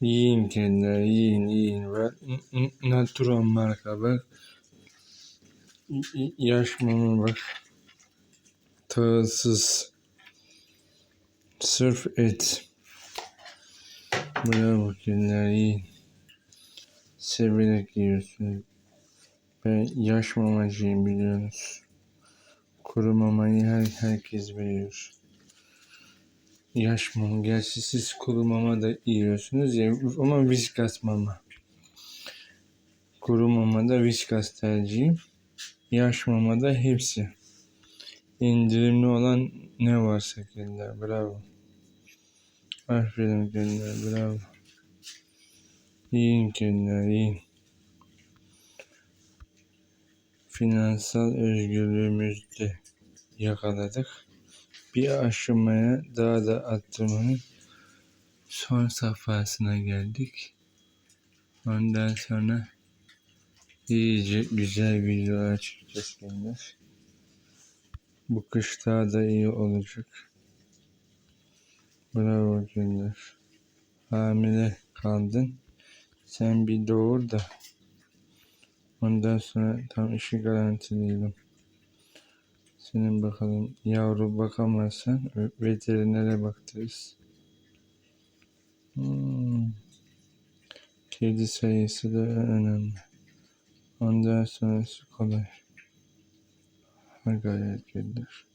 Yiyin kendiler, yiyin, yiyin. Ve natural marka bak. Yaş mama bak. Tağsız. Sırf et. Bravo kendiler, yiyin. Severek yiyorsunuz. Ben yaş mamacıyım biliyorsunuz. Kuru mamayı her, herkes veriyor. Yaş mama. Gerçi siz kuru mama da yiyorsunuz ya ama viskas mama. Kuru mama da viskas tercihim. Yaş mama da hepsi. İndirimli olan ne varsa kendiler. Bravo. Aferin kendiler. Bravo. Yiyin kendiler. Yiyin. Finansal özgürlüğümüzü yakaladık. Bir aşamaya daha da arttırmanın son safhasına geldik. Ondan sonra iyice güzel videolar çekeceğiz kendiler. Bu kış daha da iyi olacak. Bravo kendiler. Hamile kaldın. Sen bir doğur da ondan sonra tam işi garantileyelim. Senin bakalım yavru bakamazsan veterinere baktırırız. Hmm. Kedi sayısı da önemli. Ondan sonrası kolay. Ha gayret kediler.